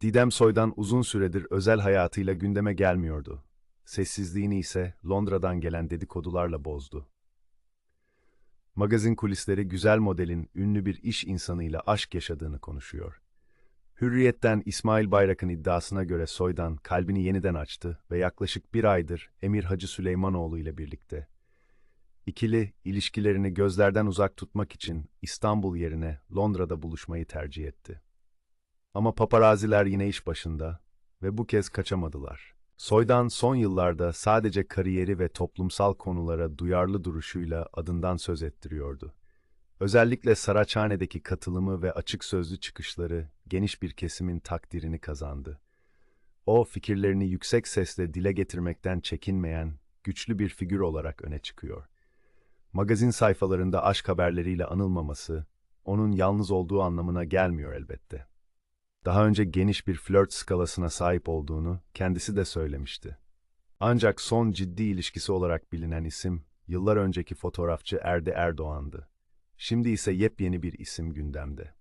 Didem Soydan uzun süredir özel hayatıyla gündeme gelmiyordu. Sessizliğini ise Londra'dan gelen dedikodularla bozdu. Magazin kulisleri güzel modelin ünlü bir iş insanıyla aşk yaşadığını konuşuyor. Hürriyet'ten İsmail Bayrak'ın iddiasına göre Soydan kalbini yeniden açtı ve yaklaşık bir aydır Emir Hacı Süleymanoğlu ile birlikte. İkili, ilişkilerini gözlerden uzak tutmak için İstanbul yerine Londra'da buluşmayı tercih etti. Ama paparaziler yine iş başında ve bu kez kaçamadılar. Soydan son yıllarda sadece kariyeri ve toplumsal konulara duyarlı duruşuyla adından söz ettiriyordu. Özellikle Saraçhane'deki katılımı ve açık sözlü çıkışları geniş bir kesimin takdirini kazandı. O fikirlerini yüksek sesle dile getirmekten çekinmeyen güçlü bir figür olarak öne çıkıyor. Magazin sayfalarında aşk haberleriyle anılmaması onun yalnız olduğu anlamına gelmiyor elbette. Daha önce geniş bir flört skalasına sahip olduğunu kendisi de söylemişti. Ancak son ciddi ilişkisi olarak bilinen isim yıllar önceki fotoğrafçı Erde Erdoğan'dı. Şimdi ise yepyeni bir isim gündemde.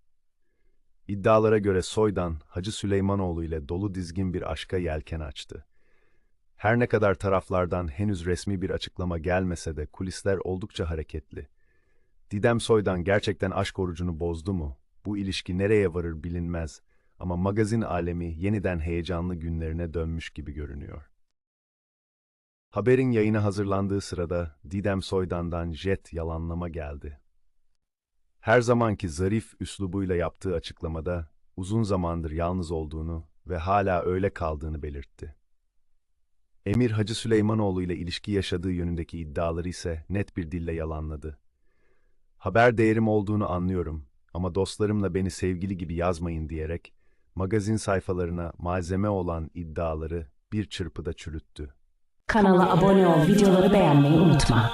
İddialara göre Soydan, Hacı Süleymanoğlu ile dolu dizgin bir aşka yelken açtı. Her ne kadar taraflardan henüz resmi bir açıklama gelmese de kulisler oldukça hareketli. Didem Soydan gerçekten aşk orucunu bozdu mu? Bu ilişki nereye varır bilinmez ama magazin alemi yeniden heyecanlı günlerine dönmüş gibi görünüyor. Haberin yayına hazırlandığı sırada Didem Soydan'dan jet yalanlama geldi. Her zamanki zarif üslubuyla yaptığı açıklamada uzun zamandır yalnız olduğunu ve hala öyle kaldığını belirtti. Emir Hacı Süleymanoğlu ile ilişki yaşadığı yönündeki iddiaları ise net bir dille yalanladı. Haber değerim olduğunu anlıyorum ama dostlarımla beni sevgili gibi yazmayın diyerek magazin sayfalarına malzeme olan iddiaları bir çırpıda çürüttü. Kanala abone ol, videoları beğenmeyi unutma.